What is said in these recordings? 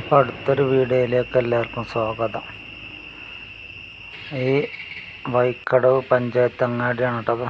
അപ്പോൾ അടുത്തൊരു വീഡിയോയിലേക്ക് എല്ലാവർക്കും സ്വാഗതം. ഈ വൈക്കടവ് പഞ്ചായത്ത് അങ്ങാടിയാണ് കേട്ടത്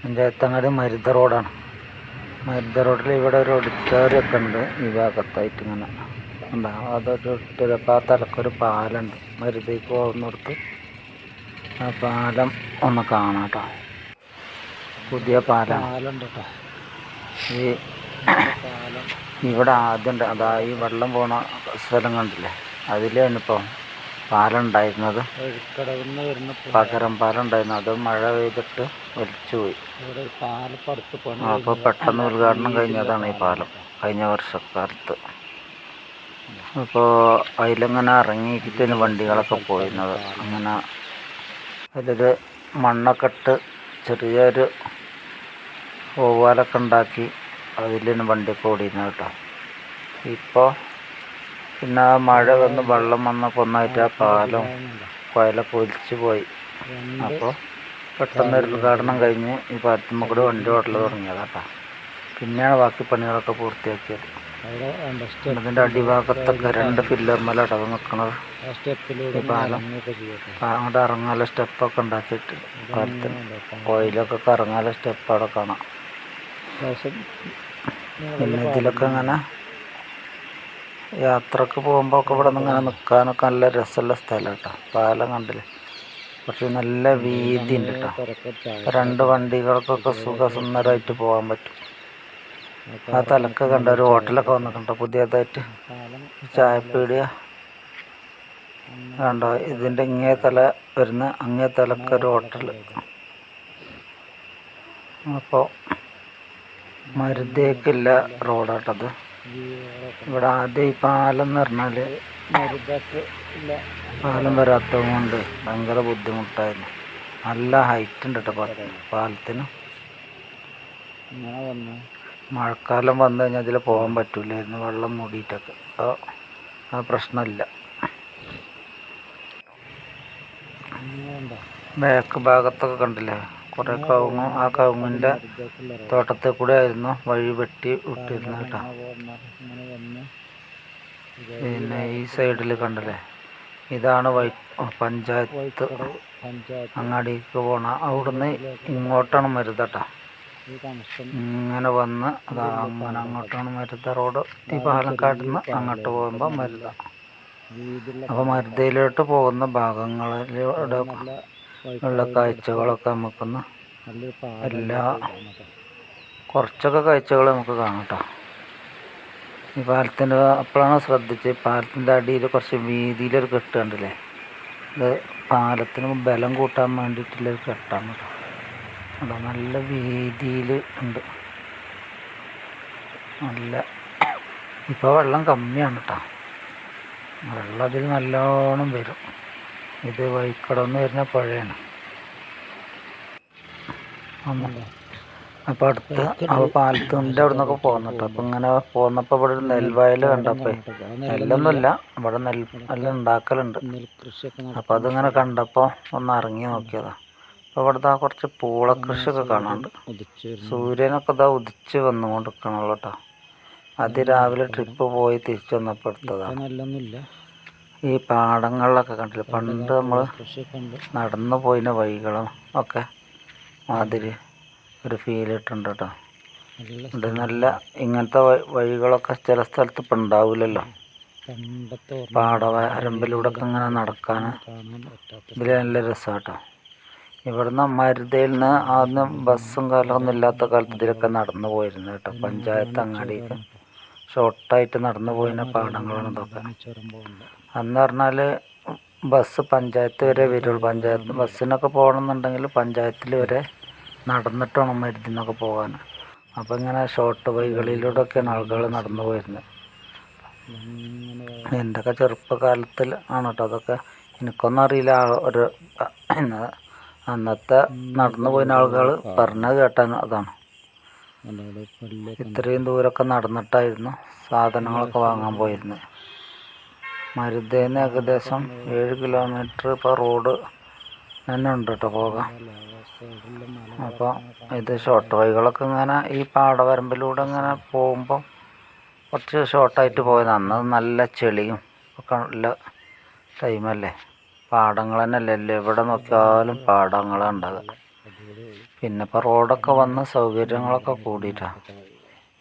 പഞ്ചായത്ത് അങ്ങാടി മരുത റോഡാണ്. മരുത റോഡിൽ ഇവിടെ ഒരു ഓഡിറ്റോറിയം ഒക്കെ ഉണ്ട് ഈ ഭാഗത്തായിട്ട് ഇങ്ങനെ. ഉണ്ടാവും അതൊരു ഓഡിറ്റോറിയം അപ്പോൾ ആ തലക്കൊരു പാലുണ്ട്. മരുതയ്ക്ക് പോകുന്നിടത്ത് ആ പാലം ഒന്ന് കാണാം കേട്ടോ. പുതിയ പാലം. പാലുണ്ട് കേട്ടോ. ഈ ഇവിടെ ആദ്യം അതാ ഈ വെള്ളം പോണ സ്ഥലം കണ്ടില്ലേ? അതിലാണ് ഇപ്പോൾ പാലം ഉണ്ടായിരുന്നത് പകരം പാലം ഉണ്ടായിരുന്നു അത് മഴ പെയ്തിട്ട് വലിച്ചുപോയി അപ്പോൾ പെട്ടെന്ന് ഉദ്ഘാടനം കഴിഞ്ഞതാണ് ഈ പാലം കഴിഞ്ഞ വർഷക്കാലത്ത്. അപ്പോൾ അതിലിങ്ങനെ ഇറങ്ങിയിട്ടാണ് വണ്ടികളൊക്കെ പോയിരുന്നത്. അങ്ങനെ അതിലൊരു മണ്ണൊക്കെ ഇട്ട് ചെറിയൊരു ഓവാലൊക്കെ ഉണ്ടാക്കി അതിലാണ് വണ്ടി കൂടിയിരുന്നു കേട്ടോ. ഇപ്പോൾ പിന്നെ ആ മഴ വന്ന് വെള്ളം വന്നപ്പോൾ ഒന്നായിട്ട് ആ പാലം കുഴലൊക്കെ ഒലിച്ചു പോയി. അപ്പോൾ പെട്ടെന്ന് ഒരു ഉദ്ഘാടനം കഴിഞ്ഞ് ഈ പാലത്തുമ്മ കൂടെ വണ്ടി തുടങ്ങിയത് കേട്ടോ. പിന്നെയാണ് ബാക്കി പണികളൊക്കെ പൂർത്തിയാക്കിയത്. അതിന്റെ അടിഭാഗത്തൊക്കെ രണ്ട് ഫില്ലർമേലാട്ടോ അത് നിൽക്കുന്നത് പാലം അങ്ങോട്ട് ഇറങ്ങാനുള്ള സ്റ്റെപ്പൊക്കെ ഉണ്ടാക്കിയിട്ട് പാലത്തിന്. ഓയിലൊക്കെ ഇറങ്ങാനുള്ള സ്റ്റെപ്പ് അവിടെ കാണാം. പിന്നെ ഇതിലൊക്കെ ഇങ്ങനെ യാത്രയ്ക്ക് പോകുമ്പോൾ ഒക്കെ ഇവിടെ നിന്ന് ഇങ്ങനെ നിൽക്കാനൊക്കെ നല്ല രസമുള്ള സ്ഥലം കേട്ടോ പാലം കണ്ടില്ലേ? പക്ഷെ നല്ല വീതി ഉണ്ട് കേട്ടോ. രണ്ട് വണ്ടികൾക്കൊക്കെ സുഖസുന്ദരമായിട്ട് പോകാൻ പറ്റും. ആ തലക്ക് കണ്ട ഒരു ഹോട്ടലൊക്കെ വന്നിട്ടുണ്ടോ പുതിയതായിട്ട്. ചായപ്പീടിയ കണ്ടോ? ഇതിന്റെ ഇങ്ങേ തല വരുന്ന അങ്ങേ തലക്കൊരു ഹോട്ടൽ അപ്പോൾ മരുതേക്കില്ല റോഡാട്ടത്. ഇവിടെ ആദ്യം ഈ പാലം എന്ന് പറഞ്ഞാൽ പാലം വരാത്തത് കൊണ്ട് ഭയങ്കര ബുദ്ധിമുട്ടായിരുന്നു. നല്ല ഹൈറ്റ് ഉണ്ട് കേട്ടോ പാലത്തിന്. മഴക്കാലം വന്നു കഴിഞ്ഞാൽ അതിൽ പോകാൻ പറ്റൂലായിരുന്നു. വെള്ളം മൂടിയിട്ടൊക്കെ. അപ്പോൾ ആ പ്രശ്നമില്ല. ബാക്ക് ഭാഗത്തൊക്കെ കണ്ടില്ലേ? കുറേ കവുങ്ങും ആ കവുങ്ങിന്റെ തോട്ടത്തിൽ കൂടെ ആയിരുന്നു വഴി വെട്ടി വിട്ടിരുന്നത് കേട്ടോ. പിന്നെ ഈ സൈഡിൽ കണ്ടല്ലേ? ഇതാണ് വൈ പഞ്ചായത്ത്. അങ്ങാടിക്ക് പോണ അവിടുന്ന് ഇങ്ങോട്ടാണ് മരുതട്ടാ ഇങ്ങനെ വന്ന് അതാ അങ്ങനെ അങ്ങോട്ടാണ് മരുത. റോഡ് ഈ പാലക്കാട്ടിൽ നിന്ന് അങ്ങോട്ട് പോകുമ്പോൾ മരുത. അപ്പോൾ മരുതയിലോട്ട് പോകുന്ന ഭാഗങ്ങളിലൂടെ ഉള്ള കാഴ്ചകളൊക്കെ നമുക്കൊന്ന് എല്ലാ കുറച്ചൊക്കെ കാഴ്ചകൾ നമുക്ക് കാണാം കേട്ടോ ഈ പാലത്തിന്റെ അപ്പോഴാണ് ശ്രദ്ധിച്ച് പാലത്തിന്റെ അടിയിൽ കുറച്ച് വീതിയിലൊരു കെട്ട് കണ്ടില്ലേ? ഇത് പാലത്തിന് ബലം കൂട്ടാൻ വേണ്ടിയിട്ടുള്ളൊരു കെട്ടാണ് കേട്ടോ അതാ നല്ല വീതിയിൽ ഉണ്ട്. നല്ല ഇപ്പോൾ വെള്ളം കമ്മിയാണ് കേട്ടോ വെള്ളം അതിൽ നല്ലോണം വരും. ഇത് വൈക്കടന്ന് വരുന്ന പഴയാണ്. അപ്പൊ അടുത്ത് അപ്പോൾ പാലത്തിന്റെ അവിടെ നിന്നൊക്കെ പോകുന്നുണ്ട് അപ്പൊ ഇങ്ങനെ പോന്നപ്പോൾ ഇവിടെ ഒരു നെൽവയൽ കണ്ടപ്പോൾ നെല്ലൊന്നുമില്ല. ഇവിടെ നെൽ നെല്ല് ഉണ്ടാക്കലുണ്ട്. അപ്പോൾ അതിങ്ങനെ കണ്ടപ്പോൾ ഒന്ന് ഇറങ്ങി നോക്കിയതാ. അപ്പോൾ ഇവിടുത്തെ കുറച്ച് പൂളക്കൃഷിയൊക്കെ കാണാണ്ട് സൂര്യനൊക്കെ ഇതാ ഉദിച്ച് വന്നുകൊണ്ടിരിക്കണുള്ളൂ കേട്ടോ അതിരാവിലെ ട്രിപ്പ് പോയി തിരിച്ചു വന്നപ്പോൾ എടുത്തതാണ് ഈ പാടങ്ങളിലൊക്കെ കണ്ടില്ല? പണ്ട് നമ്മൾ നടന്നു പോയിന വഴികളും ഒക്കെ മാതിരി ഒരു ഫീൽ ഇട്ടുണ്ട് കേട്ടോ. ഇത് നല്ല ഇങ്ങനത്തെ വഴികളൊക്കെ ചില സ്ഥലത്ത് ഇപ്പം ഉണ്ടാവില്ലല്ലോ. പാടവരമ്പിലൂടെ ഒക്കെ ഇങ്ങനെ നടക്കാൻ ഇതിൽ നല്ല രസമാട്ടോ കേട്ടോ ഇവിടുന്ന് മരുതയിൽ നിന്ന് ആദ്യം ബസ്സും കാലമൊന്നും ഇല്ലാത്ത കാലത്ത് ഇതിലൊക്കെ നടന്നു പോയിരുന്നു കേട്ടോ. പഞ്ചായത്ത് അങ്ങാടിക്ക്. ഷോർട്ടായിട്ട് നടന്നു പോയിരുന്ന പാടങ്ങളാണ് ഇതൊക്കെ. അന്ന് പറഞ്ഞാൽ ബസ് പഞ്ചായത്ത് വരെ വരുള്ളൂ. പഞ്ചായത്ത് ബസ്സിനൊക്കെ പോകണമെന്നുണ്ടെങ്കിൽ പഞ്ചായത്തിൽ വരെ നടന്നിട്ട് വേണം മരുന്നിനൊക്കെ പോകാൻ. അപ്പോൾ ഇങ്ങനെ ഷോർട്ട് വഴികളിലൂടെ ഒക്കെയാണ് ആളുകൾ നടന്നു പോയിരുന്നത്. എന്റെയൊക്കെ ചെറുപ്പകാലത്തിൽ ആണ് കേട്ടോ അതൊക്കെ എനിക്കൊന്നും അറിയില്ല. ആ ഒരു അന്നത്തെ നടന്നു പോയിന് ആളുകൾ പറഞ്ഞത് കേട്ടാൻ അതാണ്. ഇത്രയും ദൂരമൊക്കെ നടന്നിട്ടായിരുന്നു സാധനങ്ങളൊക്കെ വാങ്ങാൻ പോയിരുന്നത്. മരുതേന്ന് ഏകദേശം ഏഴ് കിലോമീറ്റർ ഇപ്പോൾ റോഡ് തന്നെ ഉണ്ട് കേട്ടോ പോകാൻ. അപ്പോൾ ഇത് ഷോർട്ട് വഴികളൊക്കെ ഇങ്ങനെ ഈ പാടവരമ്പിലൂടെ ഇങ്ങനെ പോകുമ്പോൾ കുറച്ച് ഷോർട്ടായിട്ട് പോയത്. അന്ന് നല്ല ചെളിയും ഒക്കെ ഉള്ള ടൈമല്ലേ പാടങ്ങൾ തന്നെയല്ലേ? എവിടെ നോക്കിയാലും പാടങ്ങളാണ് ഉണ്ടാകുക പിന്നെ ഇപ്പോൾ റോഡൊക്കെ വന്ന് സൗകര്യങ്ങളൊക്കെ കൂടിയിട്ടാണ്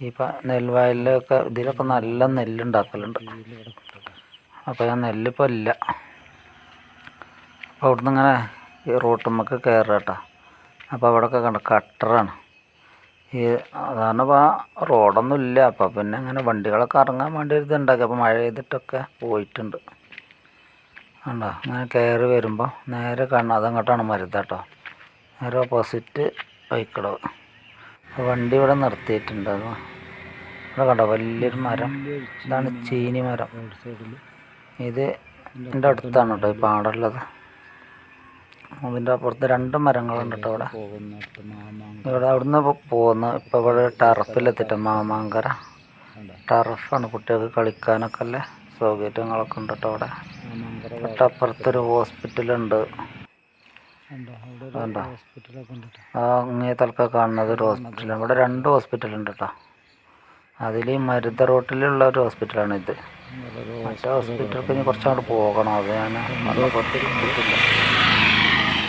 ഈ നെൽവയലിലൊക്കെ ഇതിലൊക്കെ നല്ല നെല്ലുണ്ടാക്കലുണ്ട് അപ്പോൾ ഞാൻ നെല്ലിപ്പോൾ ഇല്ല. അപ്പോൾ അവിടുന്ന് ഇങ്ങനെ ഈ റോട്ടുമ്മക്ക് കയറുക കേട്ടോ. അപ്പോൾ അവിടെയൊക്കെ കണ്ട കട്ടറാണ്. ഈ അതാണ് ഇപ്പോൾ റോഡൊന്നും ഇല്ല. അപ്പോൾ പിന്നെ അങ്ങനെ വണ്ടികളൊക്കെ ഇറങ്ങാൻ വേണ്ടി ഒരു ഇതുണ്ടാക്കി. അപ്പോൾ മഴ ചെയ്തിട്ടൊക്കെ പോയിട്ടുണ്ട്. കണ്ടോ? അങ്ങനെ കയറി വരുമ്പോൾ നേരെ കാണുന്നത് അതങ്ങോട്ടാണ് മരുത കേട്ടോ. നേരെ ഓപ്പോസിറ്റ് ബൈക്കടവ് അപ്പോൾ വണ്ടി ഇവിടെ നിർത്തിയിട്ടുണ്ട്. അത് ഇവിടെ കണ്ടോ? വലിയൊരു മരം. ഇതാണ് ചീനി മരം. ഇത് എന്റെ അടുത്താണ് കേട്ടോ ഈ പാടുള്ളത്. അതിന്റെ അപ്പുറത്ത് രണ്ട് മരങ്ങളുണ്ട് കേട്ടോ ഇവിടെ. ഇവിടെ അവിടുന്ന് പോകുന്നു ഇപ്പോൾ ഇവിടെ ടറഫിലെത്തിട്ട് മാമാങ്കര. ടർഫാണ് കുട്ടികൾക്ക് കളിക്കാനൊക്കെ അല്ലേ സൗകര്യങ്ങളൊക്കെ ഉണ്ട് കേട്ടോ അവിടെ തൊട്ടപ്പുറത്തൊരു ഹോസ്പിറ്റലുണ്ട് ആ അങ്ങേ തലക്ക കാണുന്നത് ഒരു ഹോസ്പിറ്റലാണ്. ഇവിടെ രണ്ട് ഹോസ്പിറ്റലുണ്ട് കേട്ടോ. അതിൽ മരുത റോട്ടിലുള്ള ഒരു ഹോസ്പിറ്റലാണ് ഇത്. മറ്റേ ഹോസ്പിറ്റലിൽ ഇനി കുറച്ചങ്ങോട്ട് പോകണം. അത് ഞാൻ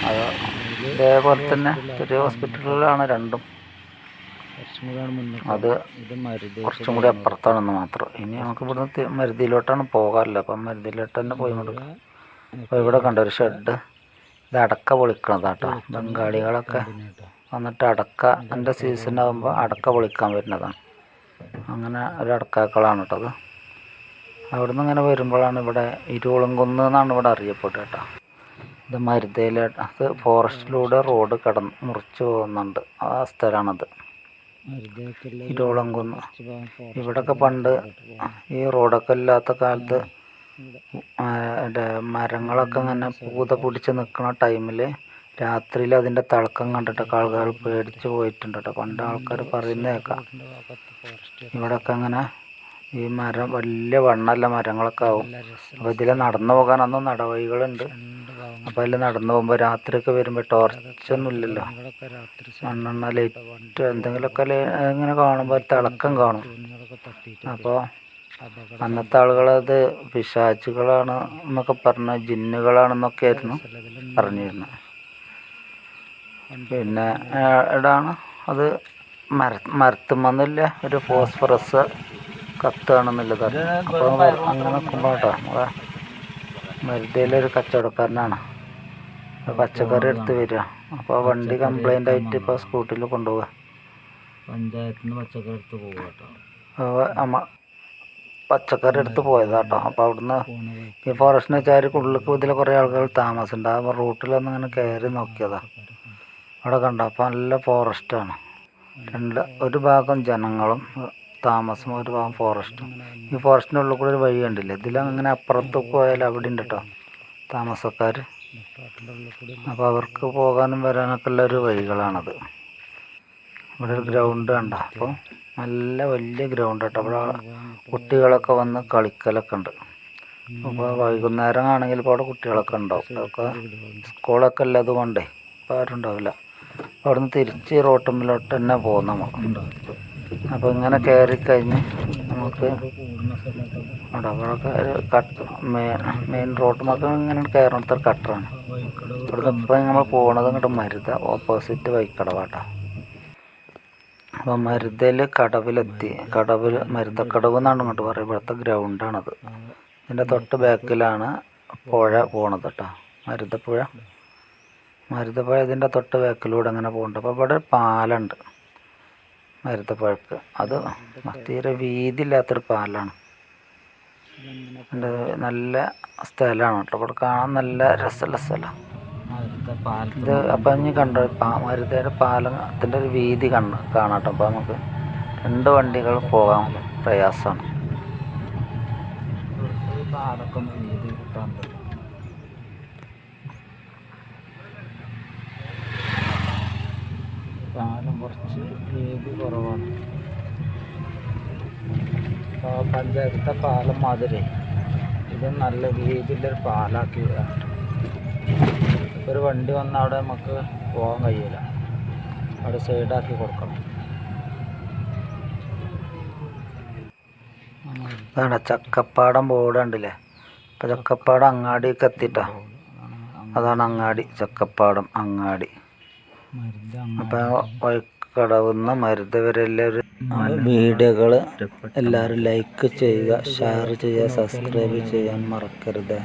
അത് ഇതേപോലെ തന്നെ ചെറിയ ഹോസ്പിറ്റലുകളാണ് രണ്ടും. അത് കുറച്ചും കൂടി അപ്പുറത്താണെന്ന് മാത്രം. ഇനി നമുക്ക് ഇവിടുന്ന് മരുതിയിലോട്ടാണ് പോകാറില്ല. അപ്പം മരുതിയിലോട്ട് തന്നെ പോയി കൊടുക്കാം അപ്പോൾ ഇവിടെ കണ്ട ഒരു ഷെഡ്. ഇത് അടക്ക പൊളിക്കണതാട്ടോ. ബംഗാളികളൊക്കെ വന്നിട്ട് അടക്ക എന്റെ സീസൺ ആകുമ്പോൾ അടക്ക പൊളിക്കാൻ വരുന്നതാണ്. അങ്ങനെ ഒരു അടക്കാക്കളാണ് കേട്ടത് അവിടുന്ന് ഇങ്ങനെ വരുമ്പോഴാണ് ഇവിടെ ഇരുളംകുന്ന് എന്നാണ് ഇവിടെ അറിയപ്പെടുക കേട്ടോ. ഇത് മരുതയിലെ അത് ഫോറസ്റ്റിലൂടെ റോഡ് കടന്ന് മുറിച്ച് പോകുന്നുണ്ട്. ആ സ്ഥലമാണത്. ഇരുളംകുന്ന്. ഇവിടൊക്കെ പണ്ട് ഈ റോഡൊക്കെ ഇല്ലാത്ത കാലത്ത് മരങ്ങളൊക്കെ ഇങ്ങനെ പൂത പിടിച്ച് നിൽക്കുന്ന ടൈമിൽ രാത്രിയിൽ അതിന്റെ തിളക്കം കണ്ടിട്ടൊക്കെ ആൾക്കാർ പേടിച്ച് പോയിട്ടുണ്ട് കേട്ടോ പണ്ട് ആൾക്കാർ പറയുന്നത് കേൾക്കാം. ഇവിടൊക്കെ അങ്ങനെ ഈ മരം വലിയ വണ്ണല്ല മരങ്ങളൊക്കെ ആവും. അപ്പോൾ ഇതിൽ നടന്നു പോകാൻ പോകാനൊന്നും നടവഴികളുണ്ട്. അപ്പോൾ അതിൽ നടന്നു പോകുമ്പോൾ രാത്രിയൊക്കെ വരുമ്പോൾ ടോർച്ചൊന്നും ഇല്ലല്ലോ. മണ്ണെണ്ണ ലൈറ്റ് എന്തെങ്കിലുമൊക്കെ ഇങ്ങനെ കാണുമ്പോൾ തിളക്കം കാണും. അപ്പോൾ അന്നത്തെ ആളുകളത് പിശാച്ചുകളാണ് എന്നൊക്കെ പറഞ്ഞ ജിന്നുകളാണെന്നൊക്കെ ആയിരുന്നു പറഞ്ഞിരുന്നത്. പിന്നെ ഇടാണ് അത് മര മരത്തുമെന്നില്ല ഒരു ഫോസ്ഫറസ് കത്തുകയാണെന്നുള്ളത്. അപ്പോൾ അങ്ങനെ നിൽക്കുമ്പോൾ കേട്ടോ നമ്മളെ മരുതയിലൊരു കച്ചവടക്കാരനാണ്. പച്ചക്കറി എടുത്ത് വരിക. അപ്പോൾ വണ്ടി കംപ്ലൈന്റ് ആയിട്ട് ഇപ്പോൾ സ്കൂട്ടിൽ കൊണ്ടുപോവുക. പഞ്ചായത്തിൽ നിന്ന് പച്ചക്കറി എടുത്ത് കേട്ടോ. അമ്മ പച്ചക്കറി എടുത്ത് പോയതാട്ടോ അപ്പോൾ അവിടുന്ന് ഈ ഫോറസ്റ്റിന് വെച്ചാൽ ഉള്ളിൽ ഇതിൽ കുറേ ആൾക്കാർ താമസമുണ്ട് അപ്പോൾ റൂട്ടിലൊന്നും അങ്ങനെ കയറി നോക്കിയതാ. അവിടെ കണ്ട? അപ്പോൾ നല്ല ഫോറസ്റ്റാണ് രണ്ട് ഒരു ഭാഗം ജനങ്ങളും താമസം ഒരു ഭാഗം ഫോറസ്റ്റും ഈ ഫോറസ്റ്റിന്റെ ഉള്ളിൽ കൂടെ ഒരു വഴി കണ്ടില്ലേ? ഇതിലങ്ങനെ അപ്പുറത്ത് പോയാൽ അവിടെ ഉണ്ട് കേട്ടോ താമസക്കാർ അപ്പോൾ അവർക്ക് പോകാനും വരാനൊക്കെ ഉള്ള ഒരു വഴികളാണത്. ഇവിടെ ഒരു ഗ്രൗണ്ട് കണ്ട? അപ്പോൾ നല്ല വലിയ ഗ്രൗണ്ട് കേട്ടോ അവിടെ കുട്ടികളൊക്കെ വന്ന് കളിക്കലൊക്കെ ഉണ്ട്. അപ്പോൾ വൈകുന്നേരം ആണെങ്കിൽ ഇപ്പോൾ അവിടെ കുട്ടികളൊക്കെ ഉണ്ടാവും. അതൊക്കെ സ്കൂളൊക്കെ ഉള്ളത് കൊണ്ടേ ഇപ്പോൾ ആരും ഉണ്ടാവില്ല. അപ്പോൾ അവിടെ നിന്ന് തിരിച്ച് റോട്ടമ്മിലോട്ട് തന്നെ പോകും നമുക്ക്. അപ്പോൾ ഇങ്ങനെ കയറി കഴിഞ്ഞ് നമുക്ക് അവിടെ കട്ട് മെയിൻ മെയിൻ റോട്ടുമൊക്കെ ഇങ്ങനെ കയറണത്തെ കട്ടറാണ് ഇവിടുന്ന് ഇപ്പം നമ്മൾ പോകണത് ഇങ്ങോട്ട് മരുത ഓപ്പോസിറ്റ് വൈക്കടവാട്ടോ അപ്പോൾ മരുതയിൽ കടവിലെത്തി. കടവിൽ മരുതക്കടവ് എന്നാണ് ഇങ്ങോട്ട് പറയുക. ഇവിടുത്തെ ഗ്രൗണ്ടാണത് ഇതിന്റെ തൊട്ട് ബാക്കിലാണ് പുഴ പോണത് കേട്ടോ മരുതപ്പുഴ. മരുതപ്പുഴ ഇതിന്റെ തൊട്ട് വേക്കിലൂടെ അങ്ങനെ പോകുന്നുണ്ട് അപ്പോൾ ഇവിടെ പാലുണ്ട് മരുതപ്പഴക്ക്. അത് തീരെ വീതിയില്ലാത്തൊരു പാലാണ്. നല്ല സ്ഥലമാണ് കേട്ടോ. ഇവിടെ കാണാൻ നല്ല രസമുള്ള സ്ഥലമാണ് ഇത് അപ്പം ഇനി കണ്ടോ മരുതയുടെ പാലത്തിന്റെ ഒരു വീതി കണ്ണ് കാണാം കേട്ടോ. അപ്പോൾ നമുക്ക് രണ്ട് വണ്ടികൾ പോകാൻ പ്രയാസമാണ്. ഒന്ന് വീതി കിട്ടാൻ പറ്റും പാലം കുറച്ച് വീതി കുറവാണ്? പഞ്ചായത്തെ പാലം മാതിരി. ഇത് നല്ല വീതിയിലൊരു പാലാക്കി വിടാം ഒരു വണ്ടി വന്നാൽ അവിടെ നമുക്ക് പോകാൻ കഴിയില്ല അവിടെ സൈഡാക്കി കൊടുക്കണം. ഇതാണ് ചക്കപ്പാടം ബോർഡ് കണ്ടില്ലേ? അപ്പം ചക്കപ്പാടം അങ്ങാടിയൊക്കെ എത്തിയിട്ടാണ് അതാണ് അങ്ങാടി ചക്കപ്പാടം അങ്ങാടി. മരുന്ന് അപ്പം വഴിക്കടവുന്ന മരുത വരെ എല്ലാവരും വീഡിയോകൾ എല്ലാവരും ലൈക്ക് ചെയ്യുക ഷെയർ ചെയ്യുക സബ്സ്ക്രൈബ് ചെയ്യാൻ മറക്കരുത്.